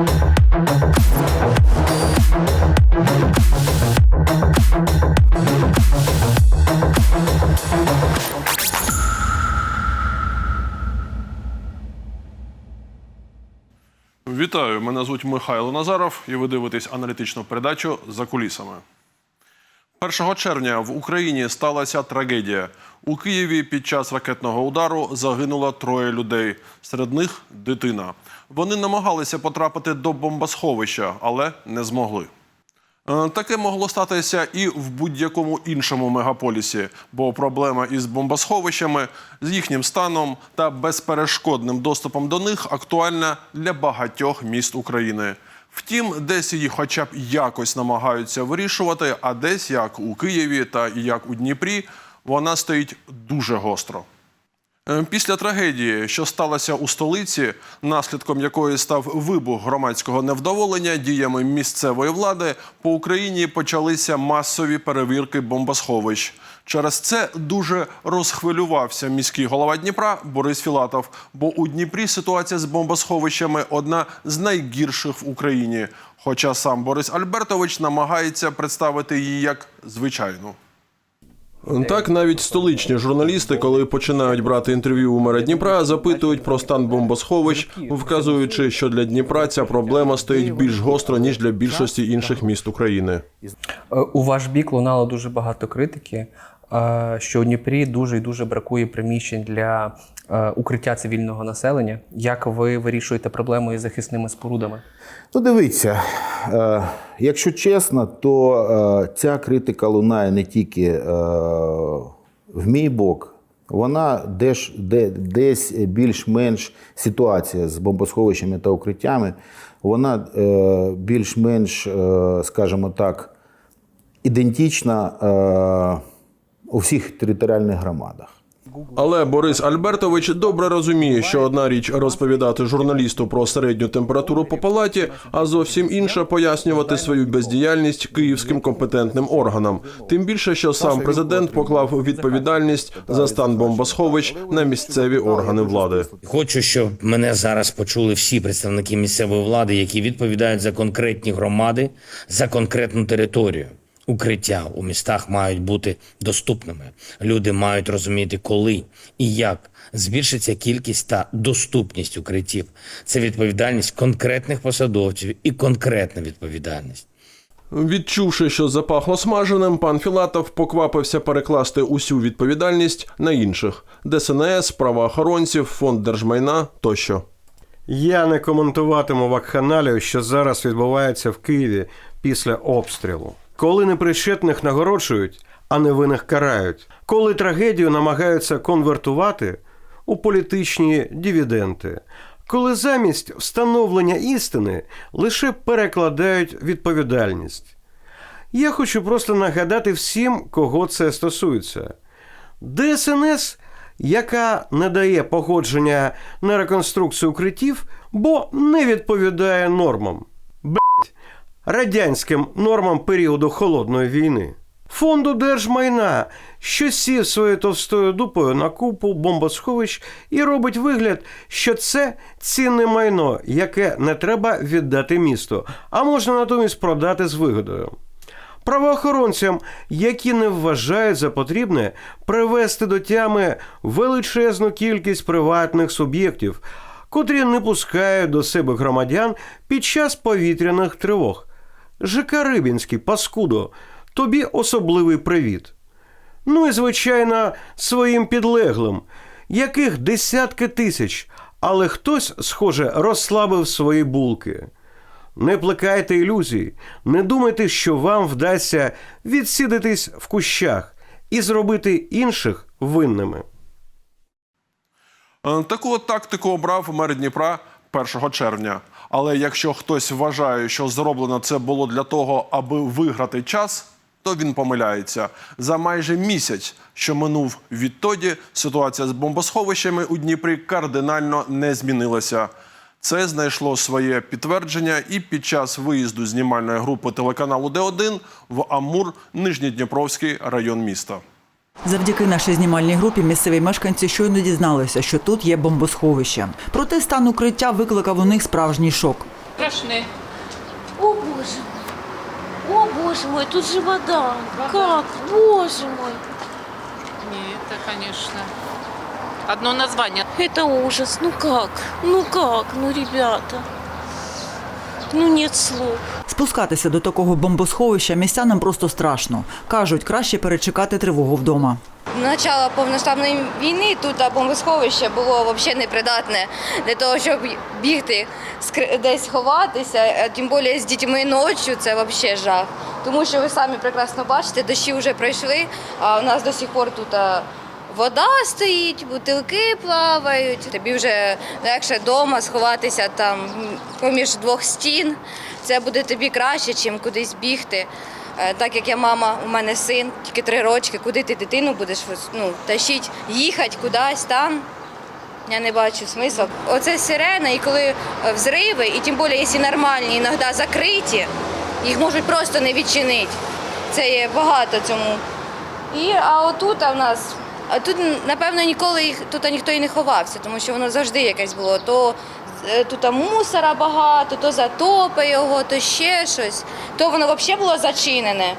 Вітаю, мене звуть Михайло Назаров, і ви дивитесь аналітичну передачу за кулісами. 1 червня в Україні сталася трагедія. У Києві під час ракетного удару загинуло троє людей. Серед них дитина. Вони намагалися потрапити до бомбосховища, але не змогли. Е, Таке могло статися і в будь-якому іншому мегаполісі, бо проблема із бомбосховищами, з їхнім станом та безперешкодним доступом до них актуальна для багатьох міст України. Втім, десь її хоча б якось намагаються вирішувати, а десь, як у Києві та як у Дніпрі, вона стоїть дуже гостро. Е, Після трагедії, що сталася у столиці, наслідком якої став вибух громадського невдоволення діями місцевої влади, по Україні почалися масові перевірки бомбосховищ. Через це дуже розхвилювався міський голова Дніпра Борис Філатов. Бо у Дніпрі ситуація з бомбосховищами одна з найгірших в Україні. Хоча сам Борис Альбертович намагається представити її як звичайну. Так, навіть столичні журналісти, коли починають брати інтерв'ю у мера Дніпра, запитують про стан бомбосховищ, вказуючи, що для Дніпра ця проблема стоїть більш гостро ніж для більшості інших міст України. Е, У ваш бік лунало дуже багато критики, що у Дніпрі дуже і дуже бракує приміщень для е, укриття цивільного населення. Як ви вирішуєте проблему із захисними спорудами? Ну, дивіться, е, якщо чесно, то е, ця критика лунає не тільки е, в мій бок, вона десь, де, десь більш-менш ситуація з бомбосховищами та укриттями, вона е, більш-менш, е, скажімо так, ідентична е, всіх територіальних громадах. Але Борис Альбертович добре розуміє, що одна річ розповідати журналісту про середню температуру по палаті, а зовсім інша пояснювати свою бездіяльність київським компетентним органам. Тим більше, що сам президент поклав відповідальність за стан бомбосховищ на місцеві органи влади. Хочу, щоб мене зараз почули всі представники місцевої влади, які відповідають за конкретні громади, за конкретну територію. Укриття у містах мають бути доступними. Люди мають розуміти, коли і як збільшиться кількість та доступність укриттів. Це відповідальність конкретних посадовців і конкретна відповідальність. Відчувши, що запахло смаженим, пан Філатов поквапився перекласти усю відповідальність на інших: ДСНС, правоохоронців, фонд держмайна тощо. Я не коментуватиму вакханалію, що зараз відбувається в Києві після обстрілу. Коли непричетних нагороджують, а невинних карають, коли трагедію намагаються конвертувати у політичні дивіденти, коли замість встановлення істини лише перекладають відповідальність. Я хочу просто нагадати всім, кого це стосується. ДСНС, яка не дає погодження на реконструкцію укриттів, бо не відповідає нормам. Радянським нормам періоду холодної війни. Фонду держмайна, що сів своєю товстою дупою на купу бомбосховищ і робить вигляд, що це цінне майно, яке не треба віддати місту, а можна натомість продати з вигодою правоохоронцям, які не вважають за потрібне привести до тями величезну кількість приватних суб'єктів, котрі не пускають до себе громадян під час повітряних тривог. ЖК Рибінський, паскудо, тобі особливий привіт. Ну і, звичайно, своїм підлеглим, яких десятки тисяч, але хтось, схоже, розслабив свої булки. Не плекайте ілюзій, не думайте, що вам вдасться відсідитись в кущах і зробити інших винними. Е, Таку тактику обрав мер Дніпра 1 червня. Але якщо хтось вважає, що зроблено це було для того, аби виграти час, то він помиляється. За майже місяць, що минув відтоді, ситуація з бомбосховищами у Дніпрі кардинально не змінилася. Це знайшло своє підтвердження і під час виїзду знімальної групи телеканалу Д1 в Амур, Нижньодніпровський район міста. Завдяки нашій знімальній групі місцеві мешканці щойно дізналися, що тут є бомбосховище. Проте стан укриття викликав у них справжній шок. Страшне. О боже мой! О боже мой, тут же вода! Как? Боже мой! Ні, це, звісно. Одно названня. Это ужас! Ну как? Ну как? Ну ребята! Ну нет слов. Спускатися до такого бомбосховища містянам просто страшно. Кажуть, краще перечекати тривогу вдома. Начало повноштабної війни тут бомбосховище було взагалі непридатне для того, щоб бігти десь ховатися, а тим більше з дітьми ночі це взагалі жах. Тому що ви самі прекрасно бачите, дощі вже пройшли, а у нас до сих пор тут а, вода стоїть, бутилки плавають. Тобі вже легше вдома сховатися там поміж двох стін. Це буде тобі краще, чим кудись бігти. Е, Так як я мама, у мене син, тільки три рочки, куди ти дитину будеш ну, тащити, їхати кудись там. Я не бачу смисла. Оце сирена, і коли е, взриви, і тим більше, якщо нормальні, іноді закриті, їх можуть просто не відчинити. Це є багато цьому. І, а отут в нас, а тут, напевно, ніколи їх тут ніхто і не ховався, тому що воно завжди якесь було. То е, тут мусора багато, то затопи його, то ще щось. То воно взагалі було зачинене.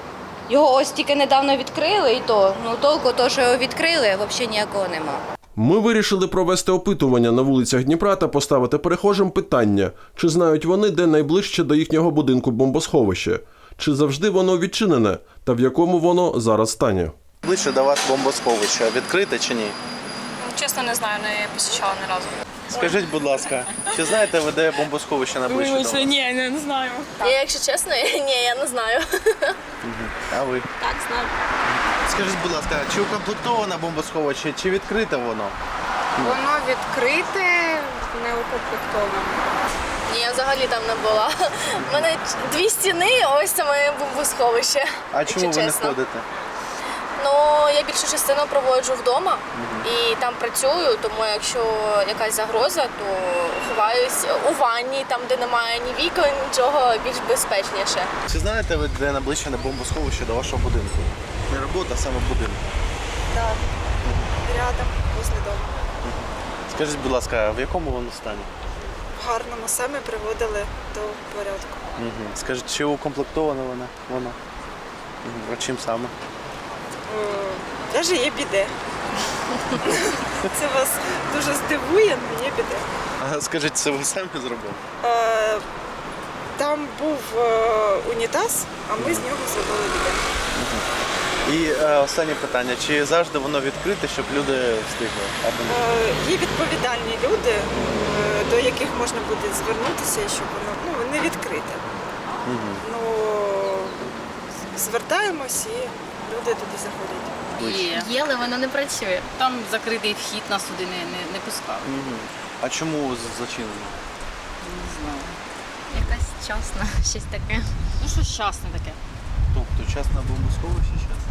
Його ось тільки недавно відкрили, і то ну толку того, що його відкрили, взагалі ніякого нема. Ми вирішили провести опитування на вулицях Дніпра та поставити перехожим питання, чи знають вони, де найближче до їхнього будинку бомбосховище, чи завжди воно відчинене, та в якому воно зараз стані. Ближче до вас бомбосховище. Відкрите чи ні? Чесно, не знаю, не посічала ні разу. Скажіть, будь ласка, чи знаєте ви, де бомбосховище найближче до вас? Ні, не, не знаю. Я, якщо чесно, ні, я не знаю. А ви? Так, знаю. Скажіть, будь ласка, чи укомплектоване бомбосховище, чи відкрите воно? Воно відкрите, не укомплектоване. Ні, я взагалі там не була. У мене дві стіни, ось це моє бомбосховище. А чому якщо ви не чесно. ходите? Ну, я більшу частину проводжу вдома і там працюю, тому якщо якась загроза, то ховаюсь у ванні, там, де немає ні вікон, нічого більш безпечніше. Чи знаєте ви, де найближче бомбосховище до вашого будинку? Не робота, а саме будинок. Так. Рядом, возле дому. Скажіть, будь ласка, в якому воно стані? В гарному саме приводили до порядку. Угу. Скажіть, чи укомплектоване воно? воно? Мгм. А чим саме? Навіть є біде. Це вас дуже здивує, але є біде. А скажіть, це ви самі зробили? Е, Там був е, унітаз, а ми з нього зробили біде. І е, останнє питання: чи завжди воно відкрите, щоб люди встигли? Або ні? Е, Є відповідальні люди, е, до яких можна буде звернутися, щоб воно ну, не відкрите. Ну, звертаємось і люди туди заходять. Є. Є, але воно не працює. Там закритий вхід, нас туди не, не, не пускали. Мгм. А чому з- зачинено? Не знаю. Якась часна, щось таке. Ну, щось частне таке. Тобто час на бомбосховище час?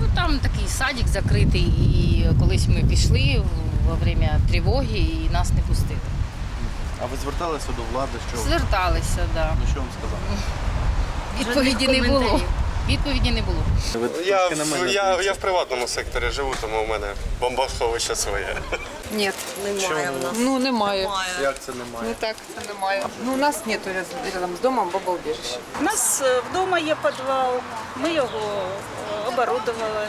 Ну, там такий садик закритий, і колись ми пішли во время тривоги і нас не пустили. А ви зверталися до влади, що Зверталися, так. Да. ну що вам сказали? Відповіді не було. коментарів. Відповіді не було. Я, в, я, я в приватному секторі живу, тому у мене бомбосховище своє. Ні, Чому? ну немає. Як це немає? Не так, це немає. Ну, у нас немає рядом з домом бомбоубіжища. У нас вдома є підвал, ми його оборудували.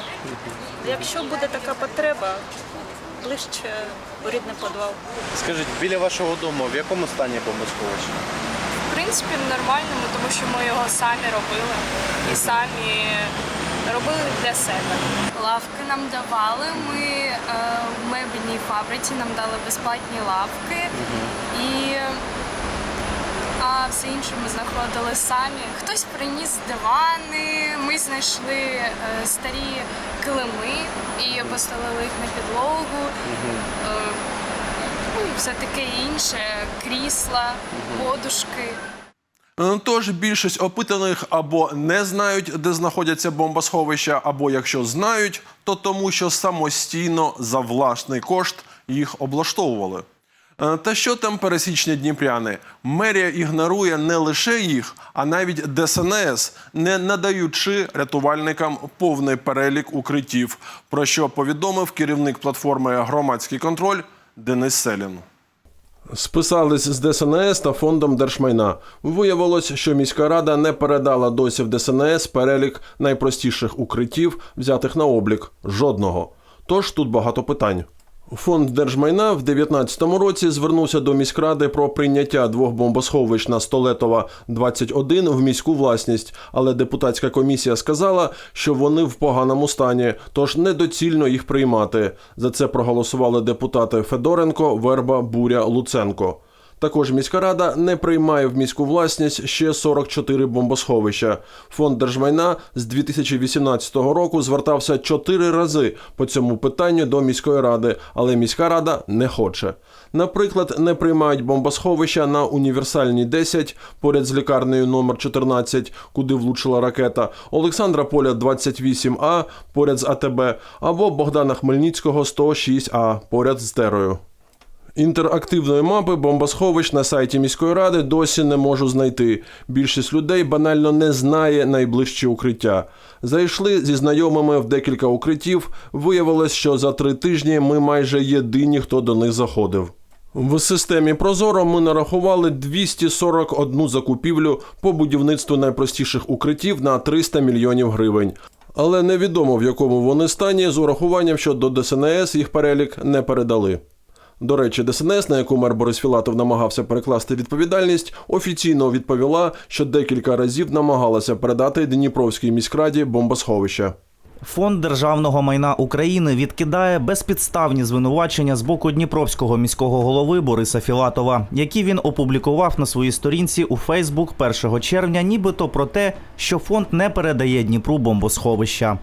Якщо буде така потреба, ближче у рідний підвал. Скажіть, біля вашого дому в якому стані бомбосховище? В принципі, нормальному, тому що ми його самі робили і самі робили для себе. Лавки нам давали. Ми е, в мебельній фабриці нам дали безплатні лавки. І а все інше ми знаходили самі. Хтось приніс дивани, ми знайшли е, старі килими і постелили їх на підлогу. Е, і все таке інше, крісла, подушки. Е, Тож більшість опитаних або не знають, де знаходяться бомбосховища, або якщо знають, то тому, що самостійно за власний кошт їх облаштовували. Е, Та що там пересічні дніпряни? Мерія ігнорує не лише їх, а навіть ДСНС, не надаючи рятувальникам повний перелік укриттів, про що повідомив керівник платформи Громадський контроль Денис Селін. Списались з ДСНС та фондом держмайна. Виявилось, що міська рада не передала досі в ДСНС перелік найпростіших укриттів, взятих на облік. Жодного. Тож тут багато питань. Фонд держмайна в 2019 році звернувся до міськради про прийняття двох бомбосховищ на Столетова 21 в міську власність, але депутатська комісія сказала, що вони в поганому стані, тож недоцільно їх приймати. За це проголосували депутати Федоренко, Верба, Буря, Луценко. Також міська рада не приймає в міську власність ще 44 бомбосховища. Фонд держмайна з 2018 року звертався чотири рази по цьому питанню до міської ради, але міська рада не хоче. Наприклад, не приймають бомбосховища на універсальній 10 поряд з лікарнею номер 14, куди влучила ракета, Олександра Поля 28А поряд з АТБ, або Богдана Хмельницького 106А поряд з Терою. Інтерактивної мапи бомбосховищ на сайті міської ради досі не можу знайти. Більшість людей банально не знає найближчі укриття. Зайшли зі знайомими в декілька укриттів. Виявилось, що за три тижні ми майже єдині, хто до них заходив. В системі Прозоро ми нарахували 241 закупівлю по будівництву найпростіших укриттів на 300 мільйонів гривень. Але невідомо в якому вони стані з урахуванням, що до ДСНС їх перелік не передали. До речі, ДСНС, на яку мер Борис Філатов намагався перекласти відповідальність, офіційно відповіла, що декілька разів намагалася передати Дніпровській міськраді бомбосховище. Фонд державного майна України відкидає безпідставні звинувачення з боку Дніпровського міського голови Бориса Філатова, які він опублікував на своїй сторінці у Фейсбук 1 червня, нібито про те, що фонд не передає Дніпру бомбосховища.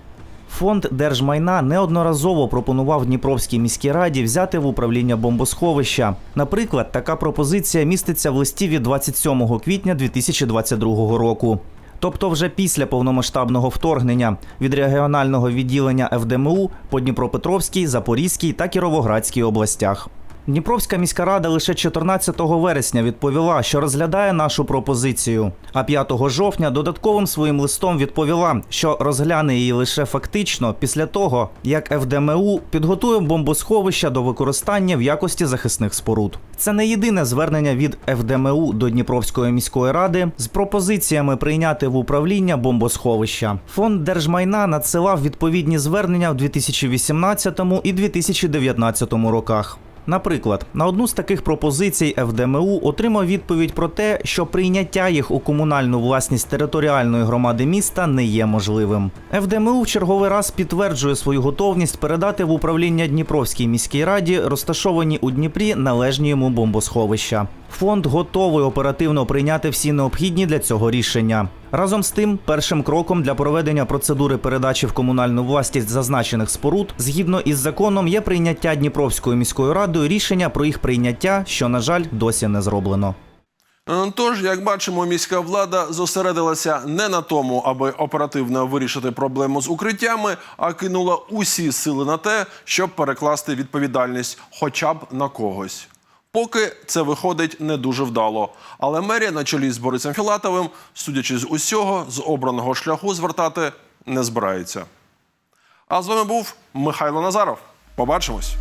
Фонд держмайна неодноразово пропонував Дніпровській міській раді взяти в управління бомбосховища. Наприклад, така пропозиція міститься в листі від 27 квітня 2022 року. Тобто вже після повномасштабного вторгнення від регіонального відділення ФДМУ по Дніпропетровській, Запорізькій та Кіровоградській областях. Дніпровська міська рада лише 14 вересня відповіла, що розглядає нашу пропозицію. А 5 жовтня додатковим своїм листом відповіла, що розгляне її лише фактично після того, як ФДМУ підготує бомбосховища до використання в якості захисних споруд. Це не єдине звернення від ФДМУ до Дніпровської міської ради з пропозиціями прийняти в управління бомбосховища. Фонд держмайна надсилав відповідні звернення в 2018 і 2019 роках. Наприклад, на одну з таких пропозицій ФДМУ отримав відповідь про те, що прийняття їх у комунальну власність територіальної громади міста не є можливим. ФДМУ в черговий раз підтверджує свою готовність передати в управління Дніпровській міській раді розташовані у Дніпрі належні йому бомбосховища. Фонд готовий оперативно прийняти всі необхідні для цього рішення. Разом з тим, першим кроком для проведення процедури передачі в комунальну власність зазначених споруд, згідно із законом, є прийняття Дніпровською міською радою рішення про їх прийняття, що, на жаль, досі не зроблено. Тож, як бачимо, міська влада зосередилася не на тому, аби оперативно вирішити проблему з укриттями, а кинула усі сили на те, щоб перекласти відповідальність хоча б на когось. Поки це виходить не дуже вдало. Але мерія на чолі з Борисом Філатовим, судячи з усього, з обраного шляху звертати не збирається. А з вами був Михайло Назаров. Побачимось.